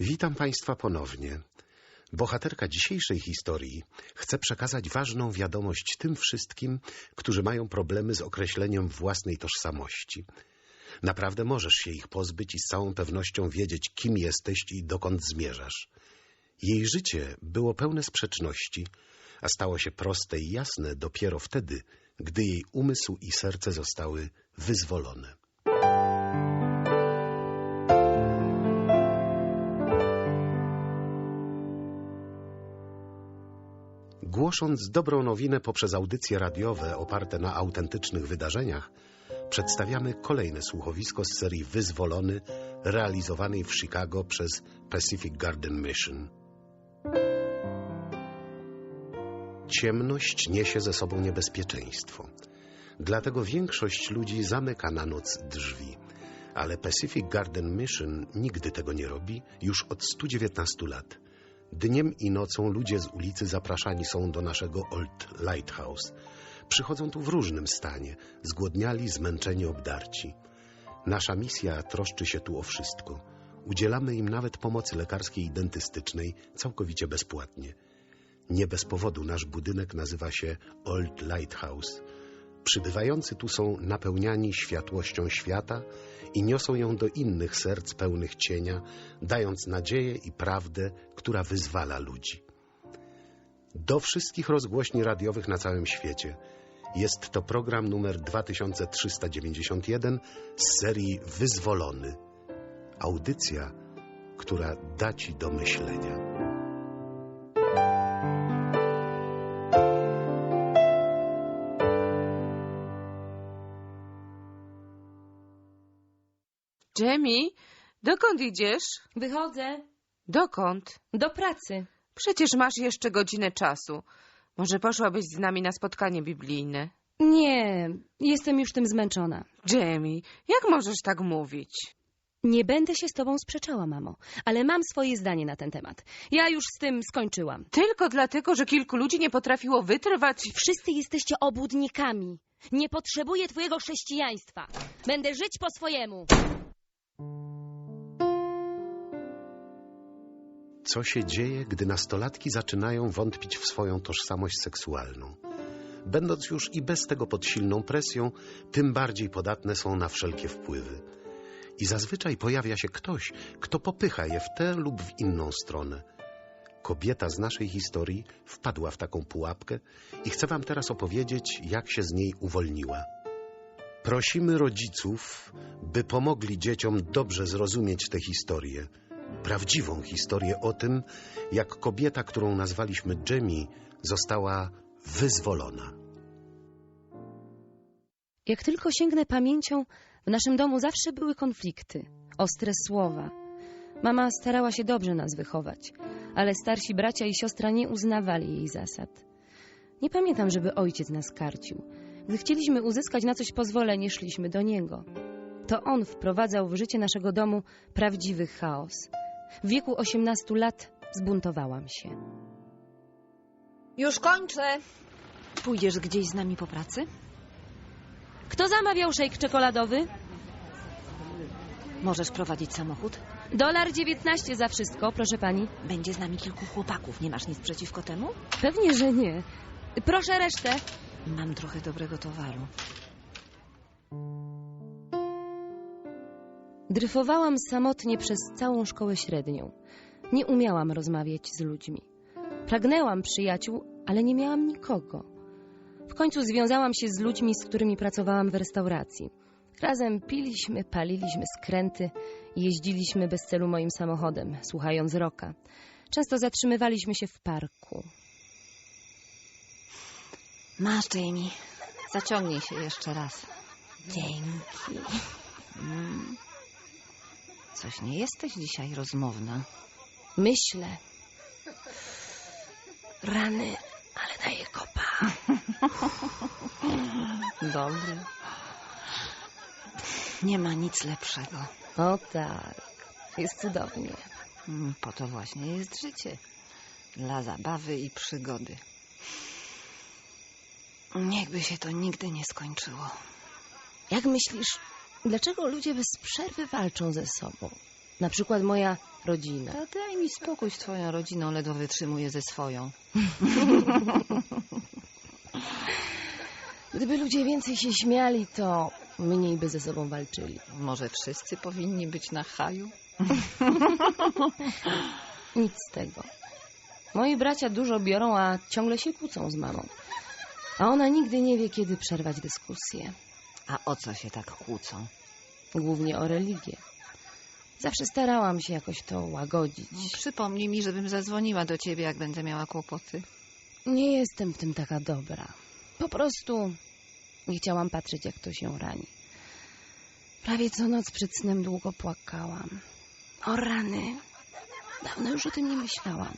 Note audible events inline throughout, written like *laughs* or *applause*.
Witam Państwa ponownie. Bohaterka dzisiejszej historii chce przekazać ważną wiadomość tym wszystkim, którzy mają problemy z określeniem własnej tożsamości. Naprawdę możesz się ich pozbyć i z całą pewnością wiedzieć, kim jesteś i dokąd zmierzasz. Jej życie było pełne sprzeczności, a stało się proste i jasne dopiero wtedy, gdy jej umysł i serce zostały wyzwolone. Głosząc dobrą nowinę poprzez audycje radiowe oparte na autentycznych wydarzeniach, przedstawiamy kolejne słuchowisko z serii Wyzwolony, realizowanej w Chicago przez Pacific Garden Mission. Ciemność niesie ze sobą niebezpieczeństwo. Dlatego większość ludzi zamyka na noc drzwi. Ale Pacific Garden Mission nigdy tego nie robi już od 119 lat. Dniem i nocą ludzie z ulicy zapraszani są do naszego Old Lighthouse. Przychodzą tu w różnym stanie, zgłodniali, zmęczeni, obdarci. Nasza misja troszczy się tu o wszystko. Udzielamy im nawet pomocy lekarskiej i dentystycznej całkowicie bezpłatnie. Nie bez powodu nasz budynek nazywa się Old Lighthouse. Przybywający tu są napełniani światłością świata i niosą ją do innych serc pełnych cienia, dając nadzieję i prawdę, która wyzwala ludzi. Do wszystkich rozgłośni radiowych na całym świecie. Jest to program numer 2391 z serii Wyzwolony. Audycja, która da Ci do myślenia. Jamie, dokąd idziesz? Wychodzę. Dokąd? Do pracy. Przecież masz jeszcze godzinę czasu. Może poszłabyś z nami na spotkanie biblijne? Nie, jestem już tym zmęczona. Jamie, jak możesz tak mówić? Nie będę się z tobą sprzeczała, mamo, ale mam swoje zdanie na ten temat. Ja już z tym skończyłam. Tylko dlatego, że kilku ludzi nie potrafiło wytrwać. Wszyscy jesteście obłudnikami. Nie potrzebuję twojego chrześcijaństwa. Będę żyć po swojemu. Co się dzieje, gdy nastolatki zaczynają wątpić w swoją tożsamość seksualną? Będąc już i bez tego pod silną presją, tym bardziej podatne są na wszelkie wpływy. I zazwyczaj pojawia się ktoś, kto popycha je w tę lub w inną stronę. Kobieta z naszej historii wpadła w taką pułapkę i chcę Wam teraz opowiedzieć, jak się z niej uwolniła. Prosimy rodziców, by pomogli dzieciom dobrze zrozumieć tę historię. Prawdziwą historię o tym, jak kobieta, którą nazwaliśmy Jamie, została wyzwolona. Jak tylko sięgnę pamięcią, w naszym domu zawsze były konflikty, ostre słowa. Mama starała się dobrze nas wychować, ale starsi bracia i siostra nie uznawali jej zasad. Nie pamiętam, żeby ojciec nas karcił. Gdy chcieliśmy uzyskać na coś pozwolenie, szliśmy do niego. To on wprowadzał w życie naszego domu prawdziwy chaos. W wieku 18 lat zbuntowałam się. Już kończę. Pójdziesz gdzieś z nami po pracy? Kto zamawiał szejk czekoladowy? Możesz prowadzić samochód? Dolar 19 za wszystko, proszę pani. Będzie z nami kilku chłopaków. Nie masz nic przeciwko temu? Pewnie, że nie. Proszę resztę. Mam trochę dobrego towaru. Dryfowałam samotnie przez całą szkołę średnią. Nie umiałam rozmawiać z ludźmi. Pragnęłam przyjaciół, ale nie miałam nikogo. W końcu związałam się z ludźmi, z którymi pracowałam w restauracji. Razem piliśmy, paliliśmy skręty jeździliśmy bez celu moim samochodem, słuchając roka. Często zatrzymywaliśmy się w parku. Masz, Jamie. Zaciągnij się jeszcze raz. Dzięki. Mm. Coś nie jesteś dzisiaj rozmowna. Myślę. Rany, ale daję kopa. *laughs* Dobry. Nie ma nic lepszego. O tak, jest cudownie. Mm, Po to właśnie jest życie. Dla zabawy i przygody. Niechby się to nigdy nie skończyło. Jak myślisz, dlaczego ludzie bez przerwy walczą ze sobą? Na przykład moja rodzina. Daj mi spokój z twoją rodziną, ledwo wytrzymuję ze swoją. *laughs* Gdyby ludzie więcej się śmiali, to mniej by ze sobą walczyli. Może wszyscy powinni być na haju? *laughs* Nic z tego. Moi bracia dużo biorą, a ciągle się kłócą z mamą. A ona nigdy nie wie, kiedy przerwać dyskusję. A o co się tak kłócą? Głównie o religię. Zawsze starałam się jakoś to łagodzić. Przypomnij mi, żebym zadzwoniła do ciebie, jak będę miała kłopoty. Nie jestem w tym taka dobra. Po prostu nie chciałam patrzeć, jak to się rani. Prawie co noc przed snem długo płakałam. O rany. Dawno już o tym nie myślałam.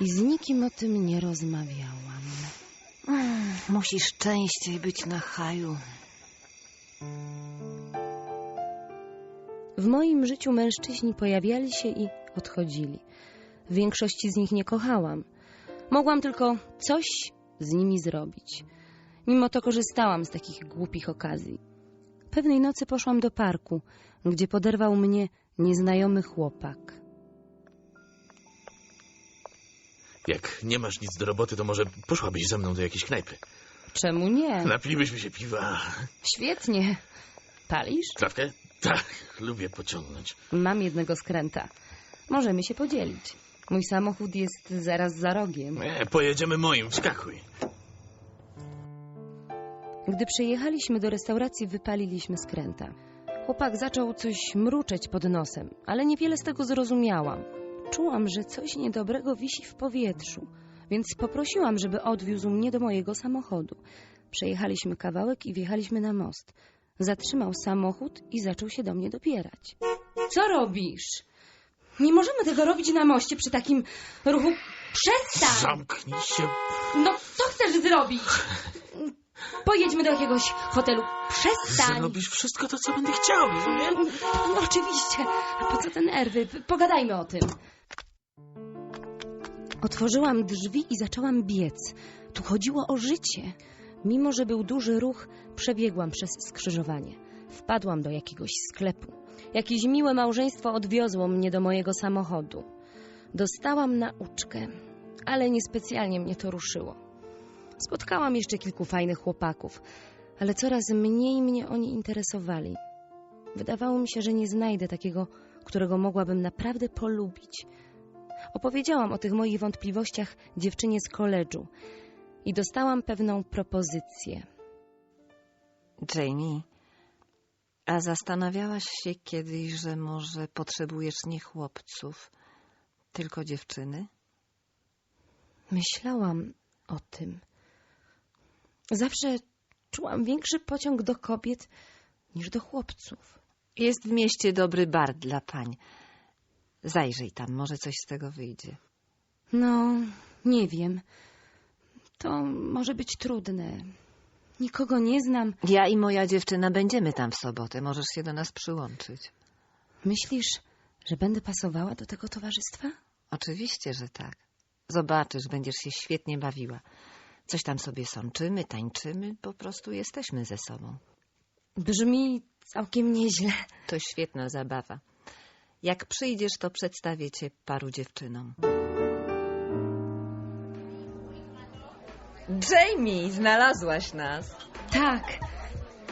I z nikim o tym nie rozmawiałam. Musisz częściej być na haju. W moim życiu mężczyźni pojawiali się i odchodzili. W większości z nich nie kochałam. Mogłam tylko coś z nimi zrobić. Mimo to korzystałam z takich głupich okazji. Pewnej nocy poszłam do parku, gdzie poderwał mnie nieznajomy chłopak. Jak nie masz nic do roboty, to może poszłabyś ze mną do jakiejś knajpy. Czemu nie? Napilibyśmy się piwa. Świetnie. Palisz? Trawkę? Tak, lubię pociągnąć. Mam jednego skręta. Możemy się podzielić. Mój samochód jest zaraz za rogiem. Nie, pojedziemy moim, wskakuj. Gdy przyjechaliśmy do restauracji, wypaliliśmy skręta. Chłopak zaczął coś mruczeć pod nosem, ale niewiele z tego zrozumiałam. Czułam, że coś niedobrego wisi w powietrzu, więc poprosiłam, żeby odwiózł mnie do mojego samochodu. Przejechaliśmy kawałek i wjechaliśmy na most. Zatrzymał samochód i zaczął się do mnie dopierać. Co robisz? Nie możemy tego robić na moście przy takim ruchu. Przestań! Zamknij się. No, co chcesz zrobić? Pojedźmy do jakiegoś hotelu. Przestań! Zrobisz wszystko to, co będę chciał, rozumiem? No *laughs* oczywiście. A po co te nerwy? Pogadajmy o tym. Otworzyłam drzwi i zaczęłam biec. Tu chodziło o życie. Mimo, że był duży ruch, przebiegłam przez skrzyżowanie. Wpadłam do jakiegoś sklepu. Jakieś miłe małżeństwo odwiozło mnie do mojego samochodu. Dostałam nauczkę, ale niespecjalnie mnie to ruszyło. Spotkałam jeszcze kilku fajnych chłopaków, ale coraz mniej mnie oni interesowali. Wydawało mi się, że nie znajdę takiego, którego mogłabym naprawdę polubić. Opowiedziałam o tych moich wątpliwościach dziewczynie z koledżu i dostałam pewną propozycję. Jamie, a zastanawiałaś się kiedyś, że może potrzebujesz nie chłopców, tylko dziewczyny? Myślałam o tym. Zawsze czułam większy pociąg do kobiet niż do chłopców. Jest w mieście dobry bar dla pań. Zajrzyj tam, może coś z tego wyjdzie. No, nie wiem. To może być trudne. Nikogo nie znam. Ja i moja dziewczyna będziemy tam w sobotę. Możesz się do nas przyłączyć. Myślisz, że będę pasowała do tego towarzystwa? Oczywiście, że tak. Zobaczysz, będziesz się świetnie bawiła. Coś tam sobie sączymy, tańczymy, po prostu jesteśmy ze sobą. Brzmi całkiem nieźle. To świetna zabawa. Jak przyjdziesz, to przedstawię cię paru dziewczynom. Jamie, znalazłaś nas. Tak.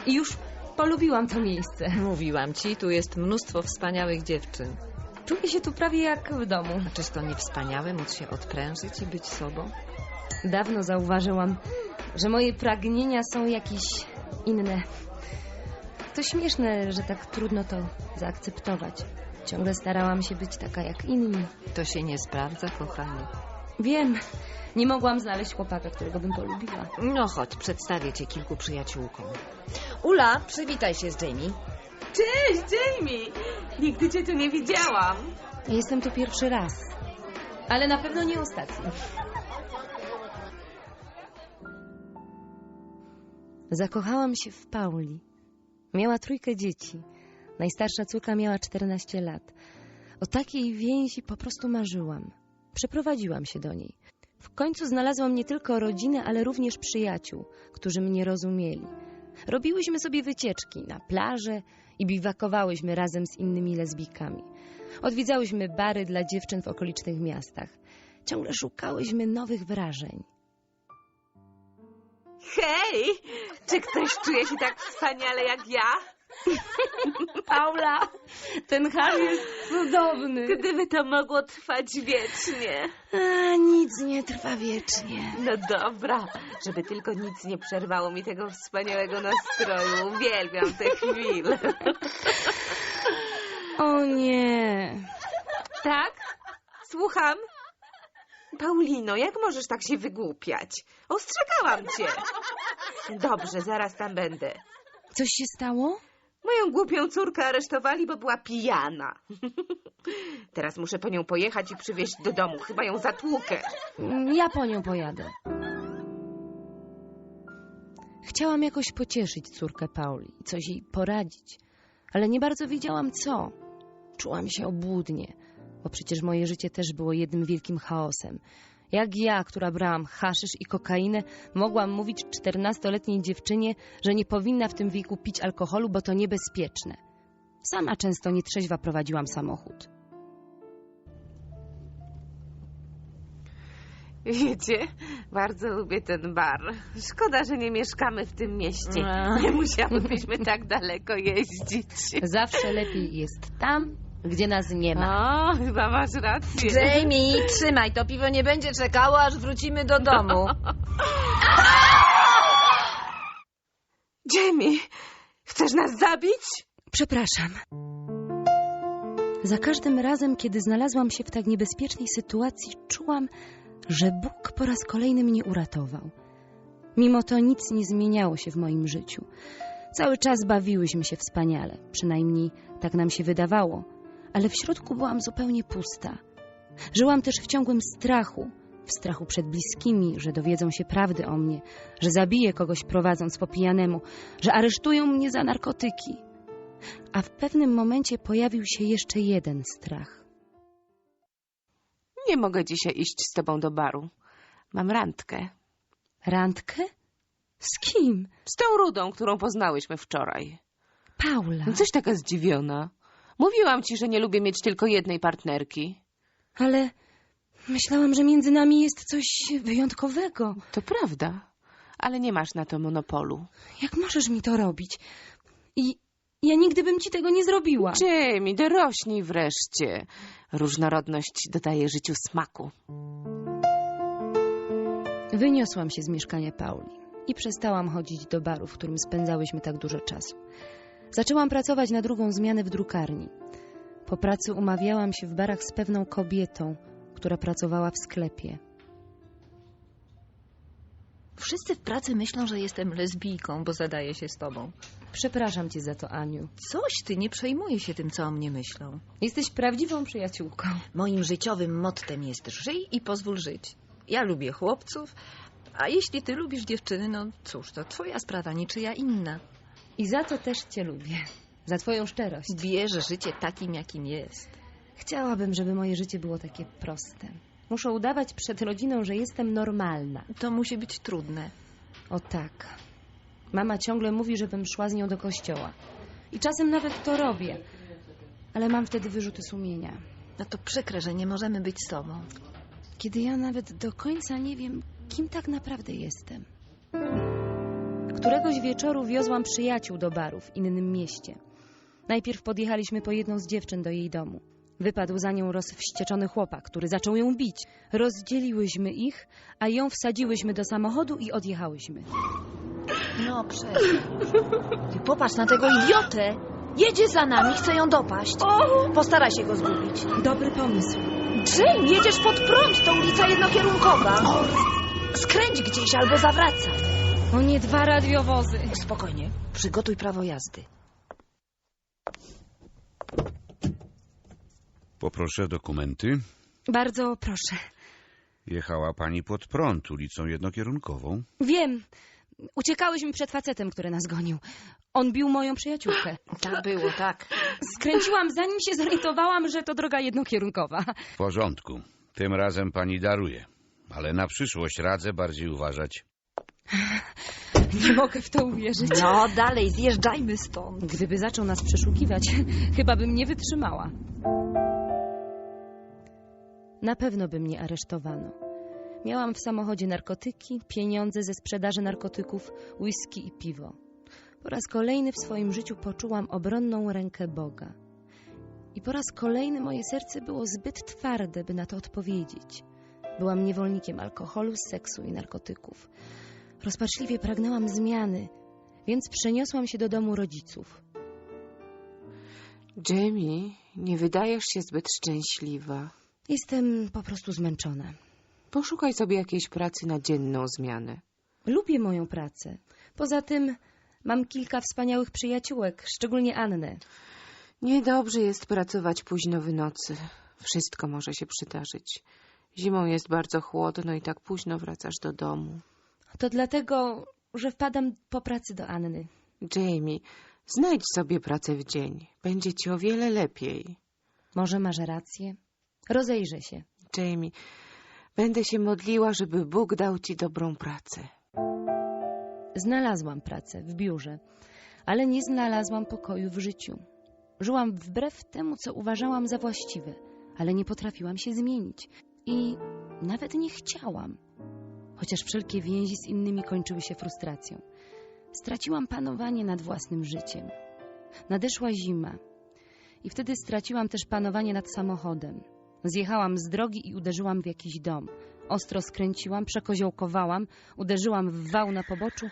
I już polubiłam to miejsce. Mówiłam ci, tu jest mnóstwo wspaniałych dziewczyn. Czuję się tu prawie jak w domu. A czyż to nie wspaniałe móc się odprężyć i być sobą? Dawno zauważyłam, że moje pragnienia są jakieś inne. To śmieszne, że tak trudno to zaakceptować. Ciągle starałam się być taka jak inni. To się nie sprawdza, kochanie. Wiem, nie mogłam znaleźć chłopaka, którego bym polubiła. No chodź, przedstawię cię kilku przyjaciółkom. Ula, przywitaj się z Jamie. Cześć, Jamie! Nigdy cię tu nie widziałam. Jestem tu pierwszy raz, ale na pewno nie ostatni. Zakochałam się w Pauli. Miała trójkę dzieci. Najstarsza córka miała 14 lat. O takiej więzi po prostu marzyłam. Przeprowadziłam się do niej. W końcu znalazłam nie tylko rodzinę, ale również przyjaciół, którzy mnie rozumieli. Robiłyśmy sobie wycieczki na plażę i biwakowałyśmy razem z innymi lesbijkami. Odwiedzałyśmy bary dla dziewczyn w okolicznych miastach. Ciągle szukałyśmy nowych wrażeń. Hej! Czy ktoś czuje się tak wspaniale jak ja? Paula, ten hal jest cudowny. Gdyby to mogło trwać wiecznie. A, nic nie trwa wiecznie. No dobra, żeby tylko nic nie przerwało mi tego wspaniałego nastroju. Uwielbiam te chwile. O nie. Tak? Słucham? Paulino, jak możesz tak się wygłupiać? Ostrzegałam cię. Dobrze, zaraz tam będę. Coś się stało? Moją głupią córkę aresztowali, bo była pijana. Teraz muszę po nią pojechać i przywieźć do domu. Chyba ją zatłukę. Mm, Ja po nią pojadę. Chciałam jakoś pocieszyć córkę Pauli, coś jej poradzić, ale nie bardzo wiedziałam co. Czułam się obłudnie, bo przecież moje życie też było jednym wielkim chaosem. Jak ja, która brałam haszysz i kokainę, mogłam mówić czternastoletniej dziewczynie, że nie powinna w tym wieku pić alkoholu, bo to niebezpieczne. Sama często nietrzeźwa prowadziłam samochód. Wiecie, bardzo lubię ten bar. Szkoda, że nie mieszkamy w tym mieście. A. Nie musiałybyśmy tak daleko jeździć. Zawsze lepiej jest tam, gdzie nas nie ma. O, chyba masz rację. Jamie, trzymaj, to piwo nie będzie czekało, aż wrócimy do domu. *laughs* Jamie, chcesz nas zabić? Przepraszam. Za każdym razem, kiedy znalazłam się w tak niebezpiecznej sytuacji, czułam, że Bóg po raz kolejny mnie uratował. Mimo to nic nie zmieniało się w moim życiu. Cały czas bawiłyśmy się wspaniale, przynajmniej tak nam się wydawało, ale w środku byłam zupełnie pusta. Żyłam też w ciągłym strachu, w strachu przed bliskimi, że dowiedzą się prawdy o mnie, że zabiję kogoś prowadząc po pijanemu, że aresztują mnie za narkotyki. A w pewnym momencie pojawił się jeszcze jeden strach. Nie mogę dzisiaj iść z tobą do baru. Mam randkę. Randkę? Z kim? Z tą rudą, którą poznałyśmy wczoraj. Paula. Coś taka zdziwiona. Mówiłam ci, że nie lubię mieć tylko jednej partnerki. Ale myślałam, że między nami jest coś wyjątkowego. To prawda, ale nie masz na to monopolu. Jak możesz mi to robić? I ja nigdy bym ci tego nie zrobiła. Jamie, dorośnij wreszcie. Różnorodność dodaje życiu smaku. Wyniosłam się z mieszkania Pauli i przestałam chodzić do baru, w którym spędzałyśmy tak dużo czasu. Zaczęłam pracować na drugą zmianę w drukarni. Po pracy umawiałam się w barach z pewną kobietą, która pracowała w sklepie. Wszyscy w pracy myślą, że jestem lesbijką, bo zadaję się z tobą. Przepraszam cię za to, Aniu. Coś ty, nie przejmuję się tym, co o mnie myślą. Jesteś prawdziwą przyjaciółką. Moim życiowym mottem jest żyj i pozwól żyć. Ja lubię chłopców, a jeśli ty lubisz dziewczyny, no cóż, to twoja sprawa, niczyja inna. I za to też cię lubię. Za twoją szczerość. Bierze życie takim, jakim jest. Chciałabym, żeby moje życie było takie proste. Muszę udawać przed rodziną, że jestem normalna. To musi być trudne. O tak. Mama ciągle mówi, żebym szła z nią do kościoła. I czasem nawet to robię. Ale mam wtedy wyrzuty sumienia. No to przykre, że nie możemy być z tobą. Kiedy ja nawet do końca nie wiem, kim tak naprawdę jestem. Któregoś wieczoru wiozłam przyjaciół do baru w innym mieście. Najpierw podjechaliśmy po jedną z dziewczyn do jej domu. Wypadł za nią rozwścieczony chłopak, który zaczął ją bić. Rozdzieliłyśmy ich, a ją wsadziłyśmy do samochodu i odjechałyśmy. No przestań. Ty popatrz na tego idiotę. Jedzie za nami, chce ją dopaść. Postaraj się go zgubić. Dobry pomysł. Jane, jedziesz pod prąd, to ulica jednokierunkowa. Skręć gdzieś albo zawracaj. O nie, dwa radiowozy. Spokojnie, przygotuj prawo jazdy. Poproszę dokumenty. Bardzo proszę. Jechała pani pod prąd ulicą jednokierunkową. Wiem. Uciekałyśmy przed facetem, który nas gonił. On bił moją przyjaciółkę. *laughs* Tak było, tak. Skręciłam, zanim się zorientowałam, że to droga jednokierunkowa. W porządku. Tym razem pani daruje. Ale na przyszłość radzę bardziej uważać. *laughs* Nie mogę w to uwierzyć. No, dalej, zjeżdżajmy stąd. Gdyby zaczął nas przeszukiwać, *laughs* chyba bym nie wytrzymała. Na pewno by mnie aresztowano. Miałam w samochodzie narkotyki, pieniądze ze sprzedaży narkotyków, whisky i piwo. Po raz kolejny w swoim życiu poczułam obronną rękę Boga. I po raz kolejny moje serce było zbyt twarde, by na to odpowiedzieć. Byłam niewolnikiem alkoholu, seksu i narkotyków. Rozpaczliwie pragnęłam zmiany, więc przeniosłam się do domu rodziców. Jamie, nie wydajesz się zbyt szczęśliwa. Jestem po prostu zmęczona. Poszukaj sobie jakiejś pracy na dzienną zmianę. Lubię moją pracę. Poza tym mam kilka wspaniałych przyjaciółek, szczególnie Annę. Niedobrze jest pracować późno w nocy. Wszystko może się przydarzyć. Zimą jest bardzo chłodno i tak późno wracasz do domu. To dlatego, że wpadam po pracy do Anny. Jamie, znajdź sobie pracę w dzień. Będzie ci o wiele lepiej. Może masz rację? Rozejrzę się. Jamie, będę się modliła, żeby Bóg dał ci dobrą pracę. Znalazłam pracę w biurze, ale nie znalazłam pokoju w życiu. Żyłam wbrew temu, co uważałam za właściwe, ale nie potrafiłam się zmienić i nawet nie chciałam. Chociaż wszelkie więzi z innymi kończyły się frustracją. Straciłam panowanie nad własnym życiem. Nadeszła zima i wtedy straciłam też panowanie nad samochodem. Zjechałam z drogi i uderzyłam w jakiś dom. Ostro skręciłam, przekoziołkowałam, uderzyłam w wał na poboczu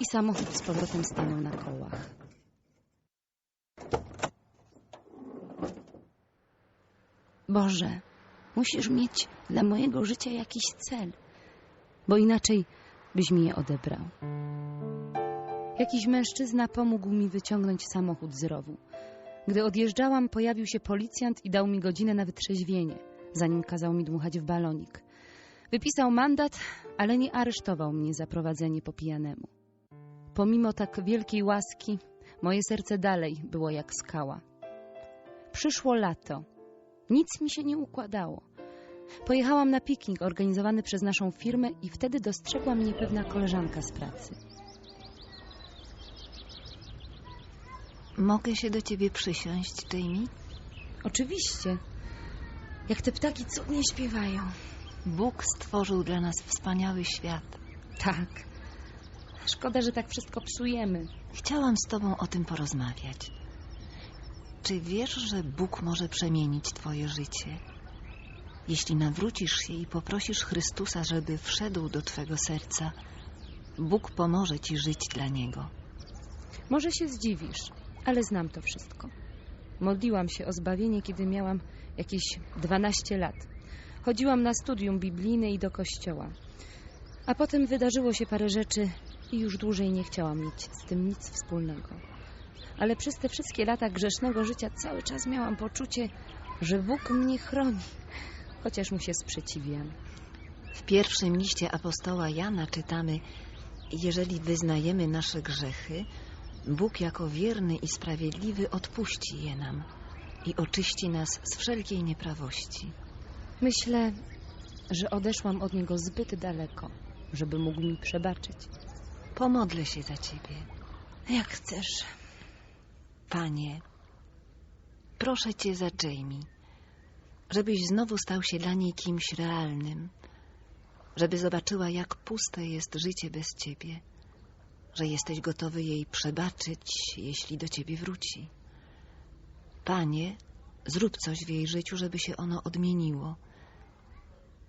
i samochód z powrotem stanął na kołach. Boże, musisz mieć dla mojego życia jakiś cel, bo inaczej byś mi je odebrał. Jakiś mężczyzna pomógł mi wyciągnąć samochód z rowu. Gdy odjeżdżałam, pojawił się policjant i dał mi godzinę na wytrzeźwienie, zanim kazał mi dmuchać w balonik. Wypisał mandat, ale nie aresztował mnie za prowadzenie po pijanemu. Pomimo tak wielkiej łaski, moje serce dalej było jak skała. Przyszło lato. Nic mi się nie układało. Pojechałam na piknik organizowany przez naszą firmę i wtedy dostrzegła mnie pewna koleżanka z pracy. Mogę się do ciebie przysiąść, Jamie? Oczywiście. Jak te ptaki cudnie śpiewają. Bóg stworzył dla nas wspaniały świat. Tak. Szkoda, że tak wszystko psujemy. Chciałam z tobą o tym porozmawiać. Czy wiesz, że Bóg może przemienić twoje życie? Jeśli nawrócisz się i poprosisz Chrystusa, żeby wszedł do twego serca, Bóg pomoże ci żyć dla Niego. Może się zdziwisz, ale znam to wszystko. Modliłam się o zbawienie, kiedy miałam jakieś 12 lat. Chodziłam na studium biblijne i do kościoła. A potem wydarzyło się parę rzeczy i już dłużej nie chciałam mieć z tym nic wspólnego. Ale przez te wszystkie lata grzesznego życia cały czas miałam poczucie, że Bóg mnie chroni, chociaż mu się sprzeciwiam. W pierwszym liście apostoła Jana czytamy: Jeżeli wyznajemy nasze grzechy, Bóg jako wierny i sprawiedliwy odpuści je nam i oczyści nas z wszelkiej nieprawości. Myślę, że odeszłam od Niego zbyt daleko, żeby mógł mi przebaczyć. Pomodlę się za ciebie. Jak chcesz. Panie, proszę Cię za Jamie, żebyś znowu stał się dla niej kimś realnym, żeby zobaczyła, jak puste jest życie bez Ciebie, że jesteś gotowy jej przebaczyć, jeśli do Ciebie wróci. Panie, zrób coś w jej życiu, żeby się ono odmieniło.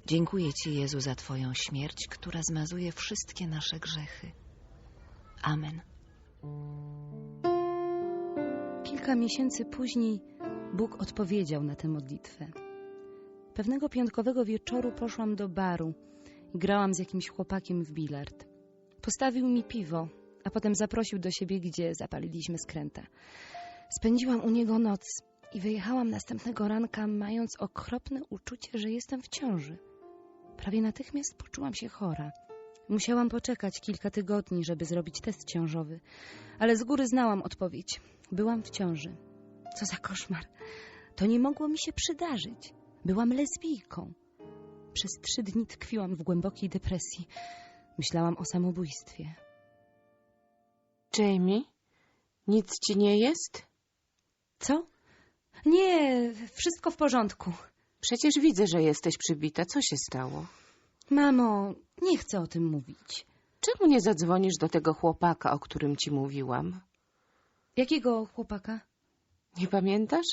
Dziękuję Ci, Jezu, za Twoją śmierć, która zmazuje wszystkie nasze grzechy. Amen. Kilka miesięcy później Bóg odpowiedział na tę modlitwę. Pewnego piątkowego wieczoru poszłam do baru grałam z jakimś chłopakiem w bilard. Postawił mi piwo, a potem zaprosił do siebie, gdzie zapaliliśmy skręta. Spędziłam u niego noc i wyjechałam następnego ranka, mając okropne uczucie, że jestem w ciąży. Prawie natychmiast poczułam się chora. Musiałam poczekać kilka tygodni, żeby zrobić test ciążowy, ale z góry znałam odpowiedź. Byłam w ciąży. Co za koszmar. To nie mogło mi się przydarzyć. Byłam lesbijką. Przez trzy dni tkwiłam w głębokiej depresji. Myślałam o samobójstwie. Jamie, nic ci nie jest? Co? Nie, wszystko w porządku. Przecież widzę, że jesteś przybita. Co się stało? Mamo, nie chcę o tym mówić. Czemu nie zadzwonisz do tego chłopaka, o którym ci mówiłam? Jakiego chłopaka? Nie pamiętasz?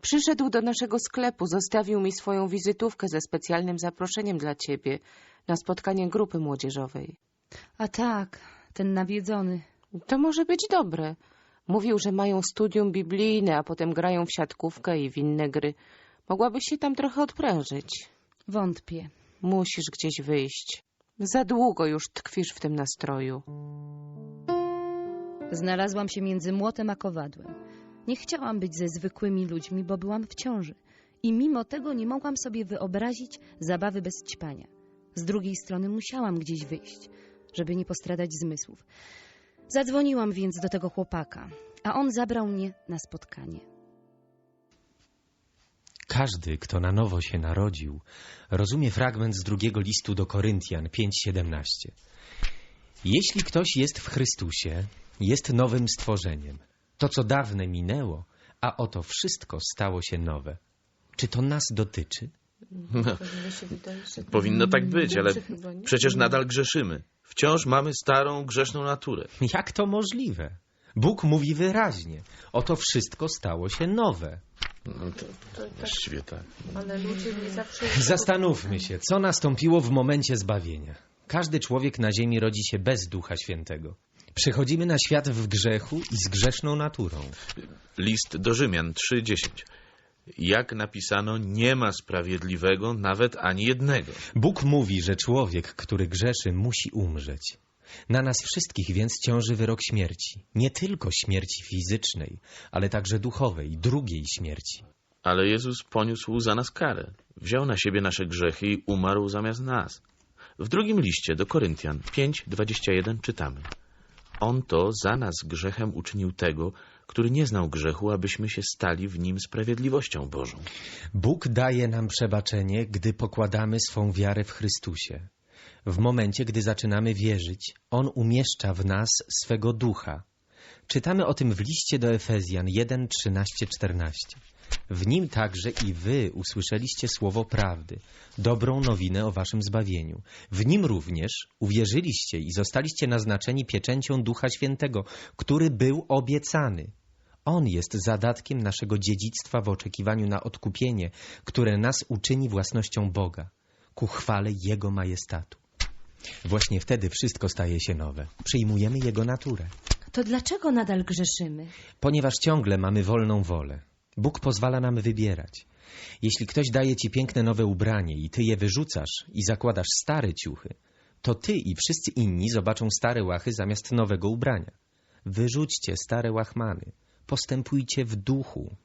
Przyszedł do naszego sklepu, zostawił mi swoją wizytówkę ze specjalnym zaproszeniem dla ciebie na spotkanie grupy młodzieżowej. A tak, ten nawiedzony. To może być dobre. Mówił, że mają studium biblijne, a potem grają w siatkówkę i w inne gry. Mogłabyś się tam trochę odprężyć. Wątpię. Musisz gdzieś wyjść. Za długo już tkwisz w tym nastroju. Znalazłam się między młotem a kowadłem. Nie chciałam być ze zwykłymi ludźmi, bo byłam w ciąży. I mimo tego nie mogłam sobie wyobrazić zabawy bez ćpania. Z drugiej strony musiałam gdzieś wyjść, żeby nie postradać zmysłów. Zadzwoniłam więc do tego chłopaka, a on zabrał mnie na spotkanie. Każdy, kto na nowo się narodził, rozumie fragment z drugiego listu do Koryntian 5:17. Jeśli ktoś jest w Chrystusie, jest nowym stworzeniem. To, co dawne minęło, a oto wszystko stało się nowe. Czy to nas dotyczy? No, powinno tak być, ale przecież nadal grzeszymy. Wciąż mamy starą, grzeszną naturę. Jak to możliwe? Bóg mówi wyraźnie: Oto wszystko stało się nowe. No to właściwie tak. Ale ludzie nie zawsze... Zastanówmy się, co nastąpiło w momencie zbawienia. Każdy człowiek na ziemi rodzi się bez Ducha Świętego. Przychodzimy na świat w grzechu i z grzeszną naturą. List do Rzymian 3:10. Jak napisano, nie ma sprawiedliwego nawet ani jednego. Bóg mówi, że człowiek, który grzeszy, musi umrzeć. Na nas wszystkich więc ciąży wyrok śmierci. Nie tylko śmierci fizycznej, ale także duchowej, drugiej śmierci. Ale Jezus poniósł za nas karę. Wziął na siebie nasze grzechy i umarł zamiast nas. W drugim liście do Koryntian 5:21 czytamy: On to za nas grzechem uczynił tego, który nie znał grzechu, abyśmy się stali w nim sprawiedliwością Bożą. Bóg daje nam przebaczenie, gdy pokładamy swą wiarę w Chrystusie. W momencie, gdy zaczynamy wierzyć, On umieszcza w nas swego ducha. Czytamy o tym w liście do Efezjan 1, 13, 14. W nim także i wy usłyszeliście słowo prawdy, dobrą nowinę o waszym zbawieniu. W nim również uwierzyliście i zostaliście naznaczeni pieczęcią Ducha Świętego, który był obiecany. On jest zadatkiem naszego dziedzictwa w oczekiwaniu na odkupienie, które nas uczyni własnością Boga, ku chwale Jego majestatu. Właśnie wtedy wszystko staje się nowe. Przyjmujemy Jego naturę. To dlaczego nadal grzeszymy? Ponieważ ciągle mamy wolną wolę. Bóg pozwala nam wybierać. Jeśli ktoś daje ci piękne nowe ubranie i ty je wyrzucasz i zakładasz stare ciuchy, to ty i wszyscy inni zobaczą stare łachy zamiast nowego ubrania. Wyrzućcie stare łachmany. Postępujcie w duchu.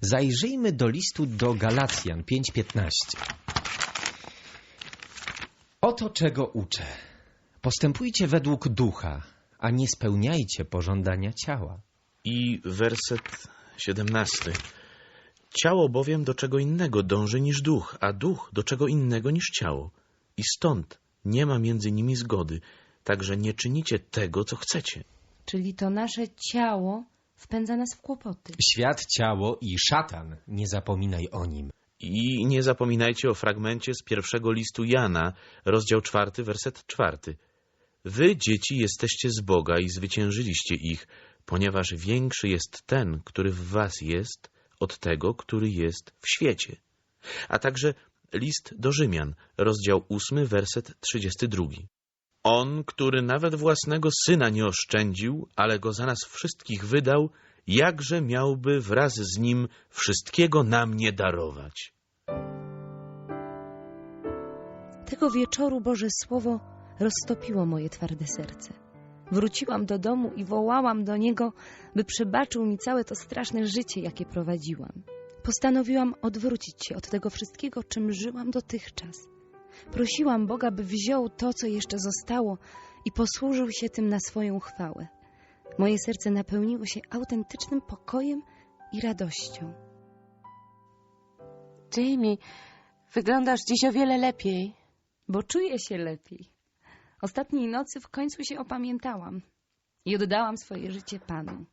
Zajrzyjmy do listu do Galacjan 5:15. Oto czego uczę. Postępujcie według ducha, a nie spełniajcie pożądania ciała. I werset 17. Ciało bowiem do czego innego dąży niż duch, a duch do czego innego niż ciało. I stąd nie ma między nimi zgody, także nie czynicie tego, co chcecie. Czyli to nasze ciało wpędza nas w kłopoty. Świat, ciało i szatan, nie zapominaj o nim. I nie zapominajcie o fragmencie z pierwszego listu Jana, rozdział czwarty, werset czwarty. Wy, dzieci, jesteście z Boga i zwyciężyliście ich, ponieważ większy jest ten, który w was jest, od tego, który jest w świecie. A także list do Rzymian, rozdział ósmy, werset trzydziesty drugi. On, który nawet własnego syna nie oszczędził, ale go za nas wszystkich wydał, jakże miałby wraz z nim wszystkiego nam nie darować. Tego wieczoru Boże Słowo roztopiło moje twarde serce. Wróciłam do domu i wołałam do Niego, by przebaczył mi całe to straszne życie, jakie prowadziłam. Postanowiłam odwrócić się od tego wszystkiego, czym żyłam dotychczas. Prosiłam Boga, by wziął to, co jeszcze zostało i posłużył się tym na swoją chwałę. Moje serce napełniło się autentycznym pokojem i radością. Jamie, wyglądasz dziś o wiele lepiej. Bo czuję się lepiej. Ostatniej nocy w końcu się opamiętałam i oddałam swoje życie Panu.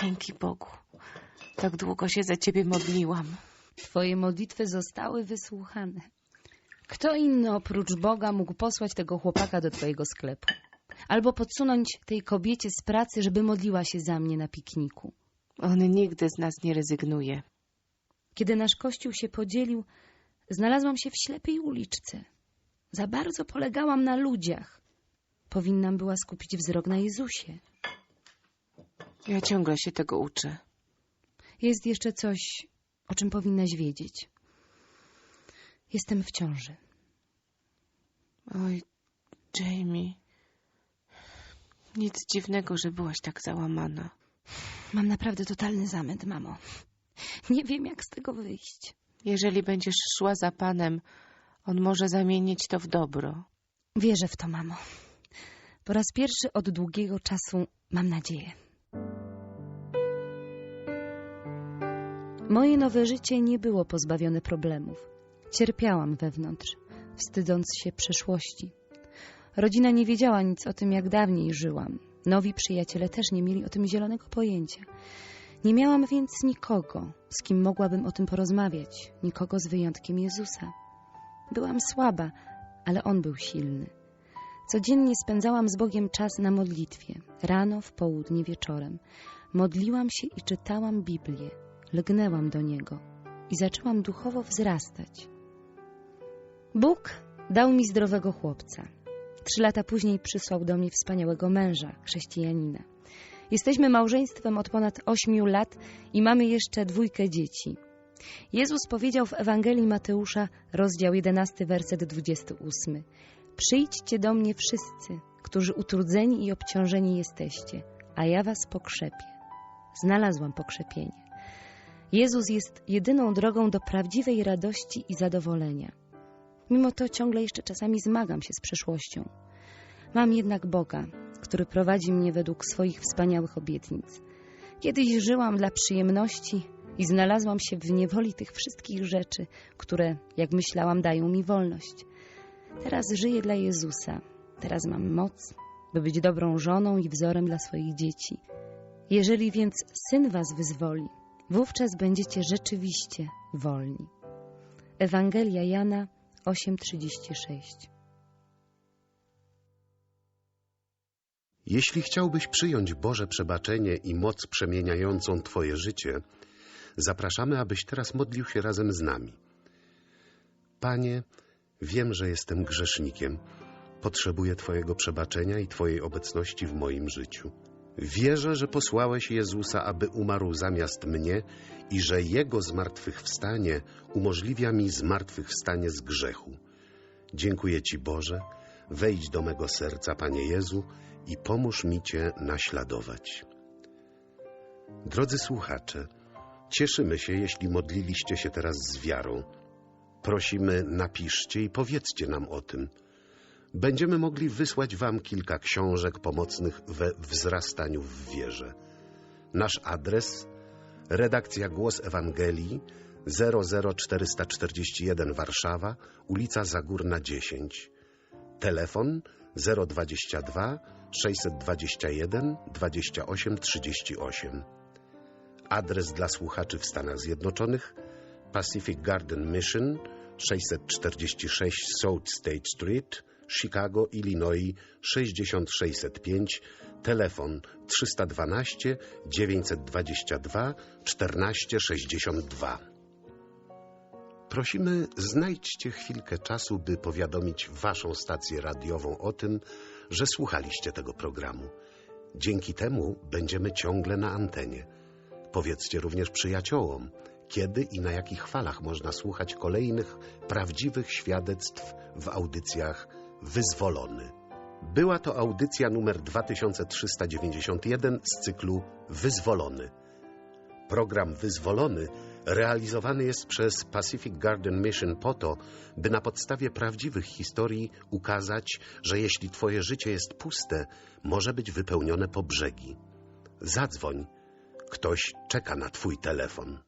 Dzięki Bogu. Tak długo się za ciebie modliłam. Twoje modlitwy zostały wysłuchane. Kto inny oprócz Boga mógł posłać tego chłopaka do twojego sklepu? Albo podsunąć tej kobiecie z pracy, żeby modliła się za mnie na pikniku. On nigdy z nas nie rezygnuje. Kiedy nasz kościół się podzielił, znalazłam się w ślepej uliczce. Za bardzo polegałam na ludziach. Powinnam była skupić wzrok na Jezusie. Ja ciągle się tego uczę. Jest jeszcze coś, o czym powinnaś wiedzieć. Jestem w ciąży. Oj, Jamie. Nic dziwnego, że byłaś tak załamana. Mam naprawdę totalny zamęt, mamo. Nie wiem, jak z tego wyjść. Jeżeli będziesz szła za Panem, On może zamienić to w dobro. Wierzę w to, mamo. Po raz pierwszy od długiego czasu mam nadzieję. Moje nowe życie nie było pozbawione problemów. Cierpiałam wewnątrz, wstydząc się przeszłości. Rodzina nie wiedziała nic o tym, jak dawniej żyłam. Nowi przyjaciele też nie mieli o tym zielonego pojęcia. Nie miałam więc nikogo, z kim mogłabym o tym porozmawiać, nikogo z wyjątkiem Jezusa. Byłam słaba, ale On był silny. Codziennie spędzałam z Bogiem czas na modlitwie, rano, w południe, wieczorem. Modliłam się i czytałam Biblię, lgnęłam do Niego i zaczęłam duchowo wzrastać. Bóg dał mi zdrowego chłopca. Trzy lata później przysłał do mnie wspaniałego męża, chrześcijanina. Jesteśmy małżeństwem od ponad ośmiu lat i mamy jeszcze dwójkę dzieci. Jezus powiedział w Ewangelii Mateusza, rozdział 11, werset 28. Przyjdźcie do mnie wszyscy, którzy utrudzeni i obciążeni jesteście, a ja was pokrzepię. Znalazłam pokrzepienie. Jezus jest jedyną drogą do prawdziwej radości i zadowolenia. Mimo to ciągle jeszcze czasami zmagam się z przeszłością. Mam jednak Boga, który prowadzi mnie według swoich wspaniałych obietnic. Kiedyś żyłam dla przyjemności i znalazłam się w niewoli tych wszystkich rzeczy, które, jak myślałam, dają mi wolność. Teraz żyję dla Jezusa. Teraz mam moc, by być dobrą żoną i wzorem dla swoich dzieci. Jeżeli więc Syn was wyzwoli, wówczas będziecie rzeczywiście wolni. Ewangelia Jana 8:36 Jeśli chciałbyś przyjąć Boże przebaczenie i moc przemieniającą Twoje życie, zapraszamy, abyś teraz modlił się razem z nami. Panie, wiem, że jestem grzesznikiem. Potrzebuję Twojego przebaczenia i Twojej obecności w moim życiu. Wierzę, że posłałeś Jezusa, aby umarł zamiast mnie i że Jego zmartwychwstanie umożliwia mi zmartwychwstanie z grzechu. Dziękuję Ci, Boże. Wejdź do mego serca, Panie Jezu, i pomóż mi Cię naśladować. Drodzy słuchacze, cieszymy się, jeśli modliliście się teraz z wiarą. Prosimy, napiszcie i powiedzcie nam o tym. Będziemy mogli wysłać Wam kilka książek pomocnych we wzrastaniu w wierze. Nasz adres redakcja Głos Ewangelii 00441 Warszawa, ulica Zagórna 10. Telefon 022 621 28 38. Adres dla słuchaczy w Stanach Zjednoczonych Pacific Garden Mission 646 South State Street, Chicago, Illinois 6605, telefon 312 922 1462. Prosimy, znajdźcie chwilkę czasu, by powiadomić Waszą stację radiową o tym, że słuchaliście tego programu. Dzięki temu będziemy ciągle na antenie. Powiedzcie również przyjaciołom, kiedy i na jakich falach można słuchać kolejnych prawdziwych świadectw w audycjach Wyzwolony. Była to audycja numer 2391 z cyklu Wyzwolony. Program Wyzwolony realizowany jest przez Pacific Garden Mission po to, by na podstawie prawdziwych historii ukazać, że jeśli Twoje życie jest puste, może być wypełnione po brzegi. Zadzwoń, ktoś czeka na Twój telefon.